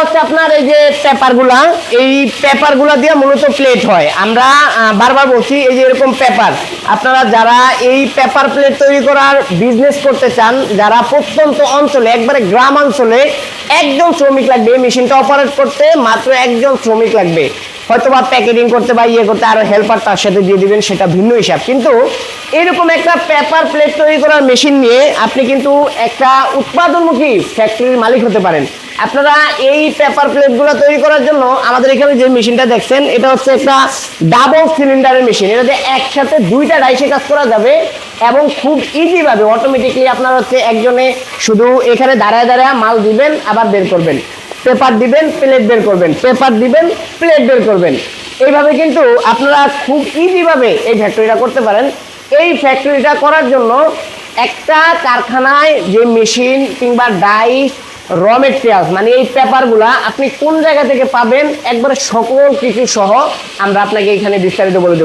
হচ্ছে আপনার এই যে পেপারগুলা, এই পেপারগুলা দিয়ে মূলত প্লেট হয়। আমরা বারবার বলছি, এই যে এরকম পেপার। আপনারা যারা এই পেপার প্লেট তৈরি করার বিজনেস করতে চান, যারা প্রত্যন্ত অঞ্চলে, একবারে গ্রাম অঞ্চলে, একজন শ্রমিক লাগবে মেশিনটা অপারেট করতে, মাত্র একজন শ্রমিক লাগবে। হয়তো বা প্যাকেটিং করতে বা ইয়ে করতে আরও হেল্পার তার সাথে দিয়ে দিবেন, সেটা ভিন্ন হিসাব। কিন্তু এরকম একটা পেপার প্লেট তৈরি করার মেশিন নিয়ে আপনি কিন্তু একটা উৎপাদনমুখী ফ্যাক্টরির মালিক হতে পারেন। আপনারা এই পেপার প্লেটগুলো তৈরি করার জন্য আমাদের এখানে যে মেশিনটা দেখছেন, এটা হচ্ছে একটা ডাবল সিলিন্ডারের মেশিন এটা দিয়ে একসাথে দুইটা ডাইসে কাজ করা যাবে এবং খুব ইজি ভাবে অটোমেটিকলি আপনার হচ্ছে একজনে শুধু এখানে দাঁড়ায় দাঁড়ায় মাল দিবেন, আবার বের করবেন। পেপার দিবেন, প্লেট বের করবেন। পেপার দিবেন, প্লেট বের করবেন। এইভাবে কিন্তু আপনারা খুব ইজি ভাবে এই ফ্যাক্টরিটা করতে পারেন। এই ফ্যাক্টরিটা করার জন্য একটা কারখানায় যে মেশিন কিংবা ডাইস র মেটেরিয়ালস মানে এই পেপারগুলা আপনি কোন জায়গা থেকে পাবেন, একবারে সকল কিছু সহ আমরা আপনাকে এখানে বিস্তারিত বলে দেবো।